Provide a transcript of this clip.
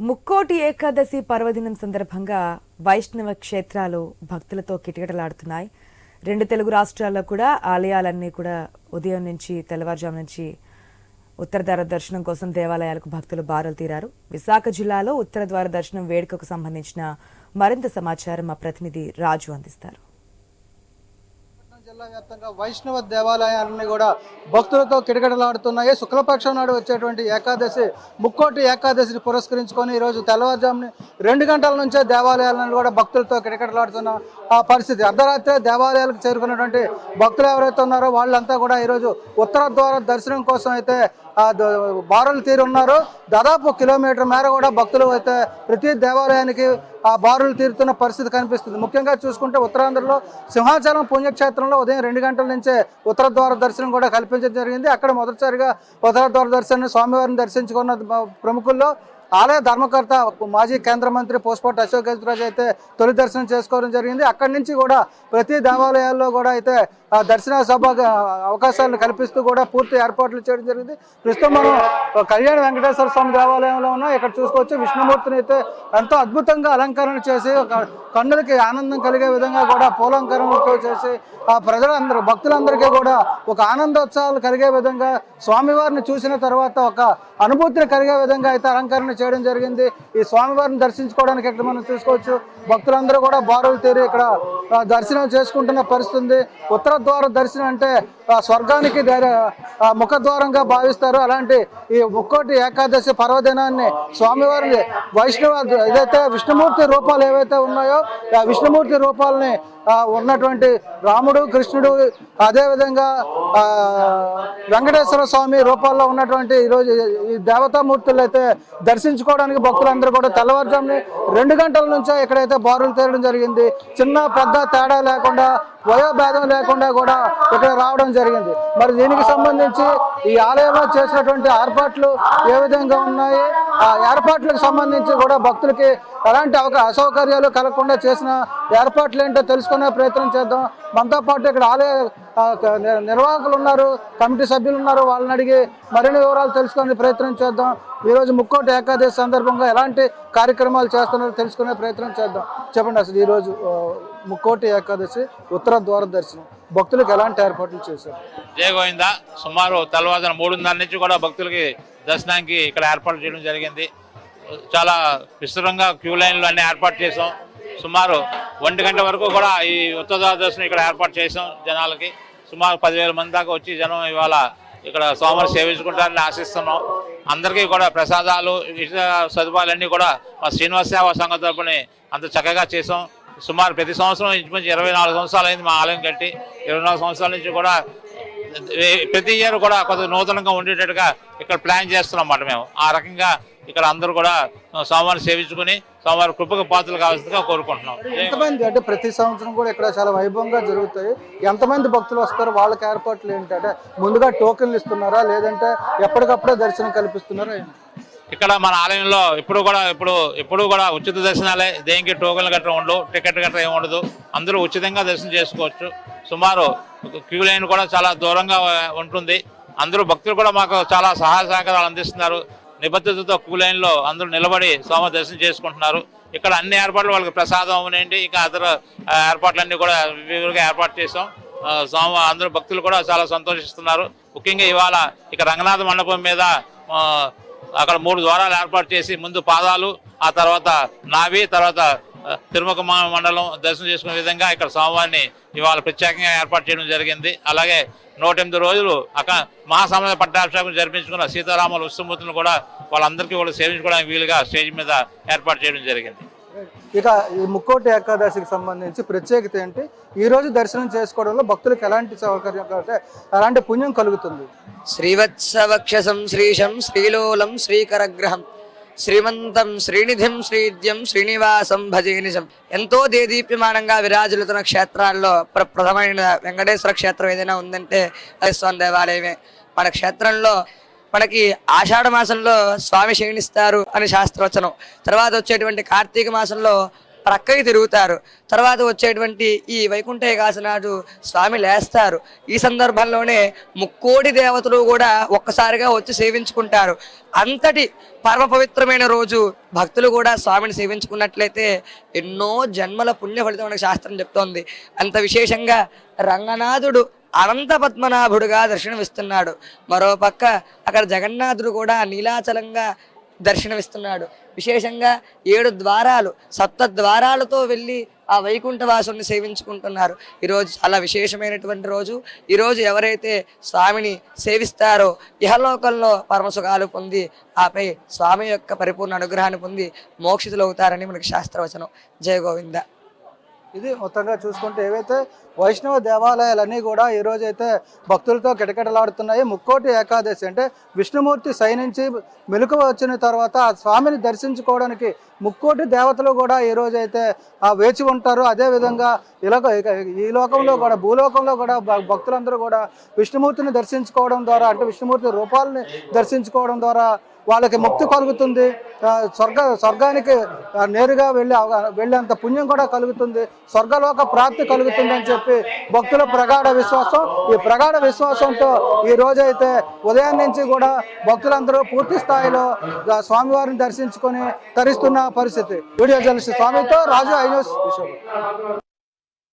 ముక్కోటి ఏకాదశి పర్వదినం సందర్భంగా వైష్ణవ క్షేత్రాలు భక్తులతో కిటకిటలాడుతున్నాయి. రెండు తెలుగు రాష్ట్రాల్లో కూడా ఆలయాలన్నీ కూడా ఉదయం నుంచి తెల్లవారుజాము నుంచి ఉత్తరద్వార దర్శనం కోసం దేవాలయాలకు భక్తులు బారులు తీరారు. విశాఖ జిల్లాలో ఉత్తరద్వార దర్శనం వేడుకకు సంబంధించిన మరింత సమాచారం మా ప్రతినిధి రాజు అందిస్తారు. జిల్లా వ్యాప్తంగా వైష్ణవ దేవాలయాలన్నీ కూడా భక్తులతో కిటకిటలాడుతున్నాయి. శుక్లపక్షం నాడు వచ్చేటువంటి ఏకాదశి ముక్కోటి ఏకాదశిని పురస్కరించుకొని ఈరోజు తెల్లవారుజాముని రెండు గంటల నుంచే దేవాలయాలను కూడా భక్తులతో కిటకిటలాడుతున్న. పరిస్థితి. అర్ధరాత్రే దేవాలయాలకు చేరుకున్నటువంటి భక్తులు ఎవరైతే ఉన్నారో వాళ్ళంతా కూడా ఈరోజు ఉత్తర ద్వార దర్శనం కోసం అయితే బారులు తీరు ఉన్నారు. దాదాపు కిలోమీటర్ మేర కూడా భక్తులు అయితే ప్రతి దేవాలయానికి ఆ బారులు తీరుతున్న పరిస్థితి కనిపిస్తుంది. ముఖ్యంగా చూసుకుంటే ఉత్తరాంధ్రలో సింహాచలం పుణ్యక్షేత్రంలో ఉదయం రెండు గంటల నుంచే ఉత్తర ద్వార దర్శనం కూడా కల్పించడం జరిగింది. అక్కడ మొదటిసారిగా ఉత్తర ద్వార దర్శనం స్వామివారిని దర్శించుకున్న ప్రముఖుల్లో ఆలయ ధర్మకర్త మాజీ కేంద్ర మంత్రి పోస్పోర్ట్ అశోక్ గజరాజ్ అయితే తొలి దర్శనం చేసుకోవడం జరిగింది. అక్కడి నుంచి కూడా ప్రతి దేవాలయాల్లో కూడా అయితే దర్శన సభ అవకాశాలను కల్పిస్తూ కూడా పూర్తి ఏర్పాట్లు చేయడం జరిగింది. ప్రస్తుతం మనం కళ్యాణ వెంకటేశ్వర స్వామి దేవాలయంలో ఉన్నాం. ఇక్కడ చూసుకోవచ్చు విష్ణుమూర్తిని అయితే ఎంతో అద్భుతంగా అలంకరణ చేసి ఒక కన్నులకి ఆనందం కలిగే విధంగా కూడా పూలంకరణతో చేసి ఆ ప్రజలందరూ భక్తులందరికీ కూడా ఒక ఆనందోత్సవాలు కలిగే విధంగా స్వామివారిని చూసిన తర్వాత ఒక అనుభూతిని కలిగే విధంగా అయితే అలంకరణ చేయడం జరిగింది. ఈ స్వామివారిని దర్శించుకోవడానికి ఇక్కడ మనం చూసుకోవచ్చు. భక్తులందరూ కూడా బారులు తీరి ఇక్కడ దర్శనం చేసుకుంటున్న పరిస్థితి ఉత్తర ద్వార దర్శనం అంటే స్వర్గానికి ముఖద్వారంగా భావిస్తారు. అలాంటి ఈ ముక్కోటి ఏకాదశి పర్వదినాన్ని స్వామివారిని వైష్ణవ ఏదైతే విష్ణుమూర్తి రూపాలు ఏవైతే ఉన్నాయో ఆ విష్ణుమూర్తి రూపాలని ఉన్నటువంటి రాముడు కృష్ణుడు అదేవిధంగా వెంకటేశ్వర స్వామి రూపాల్లో ఉన్నటువంటి ఈరోజు ఈ దేవతామూర్తులు అయితే దర్శించుకోవడానికి భక్తులందరూ కూడా తెల్లవారుజాముని రెండు గంటల నుంచే ఇక్కడైతే బారులు తేరడం జరిగింది. చిన్న పెద్ద తేడా లేకుండా వయోభేదం లేకుండా కూడా ఇక్కడ రావడం జరిగింది. మరి దీనికి సంబంధించి ఈ ఆలయంలో చేసినటువంటి ఏర్పాట్లు ఏ విధంగా ఉన్నాయి? ఆ ఏర్పాట్లకు సంబంధించి కూడా భక్తులకి ఎలాంటి అవకా అసౌకర్యాలు కలగకుండా చేసిన ఏర్పాట్లు ఏంటో తెలుసుకునే ప్రయత్నం చేద్దాం. మనతో పాటు ఇక్కడ ఆలయ నిర్వాహకులు ఉన్నారు కమిటీ సభ్యులు ఉన్నారు వాళ్ళని అడిగి మరిన్ని వివరాలు తెలుసుకునే ప్రయత్నం చేద్దాం. ఈరోజు ముక్కోటి ఏకాదశి సందర్భంగా ఎలాంటి కార్యక్రమాలు చేస్తున్నారో తెలుసుకునే ప్రయత్నం చేద్దాం. చెప్పండి అసలు ఈరోజు ముక్కోటి ఏకాదశి ఉత్తర ద్వార దర్శనం. భక్తులకు ఎలాంటి ఏర్పాట్లు చేశారు? జయగోవింద సుమారు తెల్లవారుజాన మూడున్నర నుంచి కూడా భక్తులకి దర్శనానికి ఇక్కడ ఏర్పాటు చేయడం జరిగింది. చాలా విస్తృతంగా క్యూ లైన్లు అన్ని ఏర్పాటు చేసాం సుమారు ఒంటి గంట వరకు కూడా ఈ ఉత్తర దర్శనం ఇక్కడ ఏర్పాటు చేసాం జనాలకి. సుమారు పదివేల మంది దాకా వచ్చి జనం ఇవాళ ఇక్కడ సోమవారం సేవించుకుంటారని ఆశిస్తున్నాం. అందరికీ కూడా ప్రసాదాలు ఇతర సదుపాయాలన్నీ కూడా మా శ్రీనివాస సేవా సంఘం తరపున అంత చక్కగా చేసాం. సుమారు ప్రతి సంవత్సరం ఇంచుమించు ఇరవై నాలుగు సంవత్సరాలు అయింది మా ఆలయం కట్టి. ఇరవై నాలుగు సంవత్సరాల నుంచి కూడా ప్రతి ఇయర్ కూడా కొంత నూతనంగా ఉండేటట్టుగా ఇక్కడ ప్లాన్ చేస్తున్నాం అన్నమాట మేము. ఆ రకంగా ఇక్కడ అందరూ కూడా సోమవారం సేవించుకుని సోమవారం కృపకు పాత్రలు కావాల్సిందిగా కోరుకుంటున్నాం. ఎంతమంది అంటే ప్రతి సంవత్సరం కూడా ఇక్కడ చాలా వైభవంగా జరుగుతాయి. ఎంతమంది భక్తులు వస్తారు? వాళ్ళకి ఏర్పాట్లు ఏంటంటే ముందుగా టోకెన్లు ఇస్తున్నారా? లేదంటే ఎప్పటికప్పుడే దర్శనం కల్పిస్తున్నారా? ఇక్కడ మన ఆలయంలో ఇప్పుడు కూడా ఇప్పుడు ఎప్పుడు కూడా ఉచిత దర్శనాలే. దేనికి టోకెన్లు గట్రా ఉండవు టికెట్ గట్రా ఏమి ఉండదు. అందరూ ఉచితంగా దర్శనం చేసుకోవచ్చు. సుమారు క్యూ లైన్ కూడా చాలా దూరంగా ఉంటుంది. అందరూ భక్తులు కూడా మాకు చాలా సహాయ సహకారాలు అందిస్తున్నారు. నిబద్ధతతో క్యూ లైన్లో అందరూ నిలబడి స్వామి దర్శనం చేసుకుంటున్నారు. ఇక్కడ అన్ని ఏర్పాట్లు వాళ్ళకి ప్రసాదం అనేంటి ఇంకా అదర ఏర్పాట్లన్నీ కూడా వివిధంగా ఏర్పాటు చేసాం స్వామి అందరూ భక్తులు కూడా చాలా సంతోషిస్తున్నారు. ముఖ్యంగా ఇవాళ ఇక రంగనాథ మండపం మీద అక్కడ మూడు ద్వారాలు ఏర్పాటు చేసి ముందు పాదాలు ఆ తర్వాత నావి తర్వాత తిరుమక మ- మండలం దర్శనం చేసుకునే విధంగా ఇక్కడ స్వామివారిని ఇవాళ ప్రత్యేకంగా ఏర్పాటు చేయడం జరిగింది. అలాగే నూట ఎనిమిది రోజులు అక్కడ మహాసమాజ పట్టాభిషేకం జరిపించుకున్న సీతారాముల ఉత్సవమూర్తులను కూడా వాళ్ళందరికీ కూడా సేవించుకోవడానికి వీలుగా స్టేజ్ మీద ఏర్పాటు చేయడం జరిగింది. ఇక ఈ ముక్కోటి ఏకాదశికి సంబంధించి ప్రత్యేకత ఏంటి? ఈ రోజు దర్శనం చేసుకోవడంలో భక్తులకు ఎలాంటి సౌకర్యం అంటే ఎలాంటి పుణ్యం కలుగుతుంది? శ్రీవత్సవక్షసం శ్రీశం శ్రీలోలం శ్రీకరగ్రహం. శ్రీమంతం శ్రీనిధిం శ్రీద్యం శ్రీనివాసం భజేనిశం ఎంతో దేదీప్యమానంగా విరాజులుతున్న క్షేత్రాల్లో ప్ర- ప్రథమైన వెంకటేశ్వర క్షేత్రం ఏదైనా ఉందంటే స్వామి దేవాలయమే. మన క్షేత్రంలో మనకి ఆషాఢ మాసంలో స్వామి క్షీణిస్తారు అని శాస్త్రవచనం తర్వాత వచ్చేటువంటి కార్తీక మాసంలో ప్రక్కకి తిరుగుతారు. తర్వాత వచ్చేటువంటి ఈ వైకుంఠ ఏకాదశి స్వామి లేస్తారు. ఈ సందర్భంలోనే ముక్కోటి దేవతలు కూడా ఒక్కసారిగా వచ్చి సేవించుకుంటారు. అంతటి పరమ పవిత్రమైన రోజు భక్తులు కూడా స్వామిని సేవించుకున్నట్లయితే ఎన్నో జన్మల పుణ్య ఫలితం మనకు శాస్త్రం చెప్తోంది. అంత విశేషంగా రంగనాథుడు అనంత పద్మనాభుడుగా దర్శనమిస్తున్నాడు. మరోపక్క అక్కడ జగన్నాథుడు కూడా నీలాచలంగా దర్శనమిస్తున్నాడు. విశేషంగా ఏడు ద్వారాలు సప్త ద్వారాలతో వెళ్ళి ఆ వైకుంఠవాసుని సేవించుకుంటున్నారు. ఈరోజు చాలా విశేషమైనటువంటి రోజు. ఈరోజు ఎవరైతే స్వామిని సేవిస్తారో ఇహలోకంలో పరమసుఖాలు పొంది ఆపై స్వామి యొక్క పరిపూర్ణ అనుగ్రహాన్ని పొంది మోక్షితులు అవుతారని మనకి శాస్త్రవచనం. జయ గోవింద. ఇది మొత్తంగా చూసుకుంటే ఏవైతే వైష్ణవ దేవాలయాలన్నీ కూడా ఈ రోజైతే భక్తులతో కిటకిటలాడుతున్నాయి. ముక్కోటి ఏకాదశి అంటే విష్ణుమూర్తి సైనించి మెలకు వచ్చిన తర్వాత ఆ స్వామిని దర్శించుకోవడానికి ముక్కోటి దేవతలు కూడా ఈ రోజైతే ఆ వేచి ఉంటారు. అదేవిధంగా ఇలాగ ఈ లోకంలో కూడా భూలోకంలో కూడా భక్తులందరూ కూడా విష్ణుమూర్తిని దర్శించుకోవడం ద్వారా అంటే విష్ణుమూర్తి రూపాలని దర్శించుకోవడం ద్వారా వాళ్ళకి ముక్తి కలుగుతుంది. స్వర్గ స్వర్గానికి నేరుగా వెళ్ళి వెళ్ళేంత పుణ్యం కూడా కలుగుతుంది. స్వర్గలోక ప్రాప్తి కలుగుతుంది అని చెప్పి భక్తుల ప్రగాఢ విశ్వాసం. ఈ ప్రగాఢ విశ్వాసంతో ఈ రోజైతే ఉదయం నుంచి కూడా భక్తులందరూ పూర్తి స్థాయిలో స్వామివారిని దర్శించుకొని తరిస్తున్న పరిస్థితి. వీడియో జర్నలిస్ట్ స్వామితో రాజు ఐ న్యూస్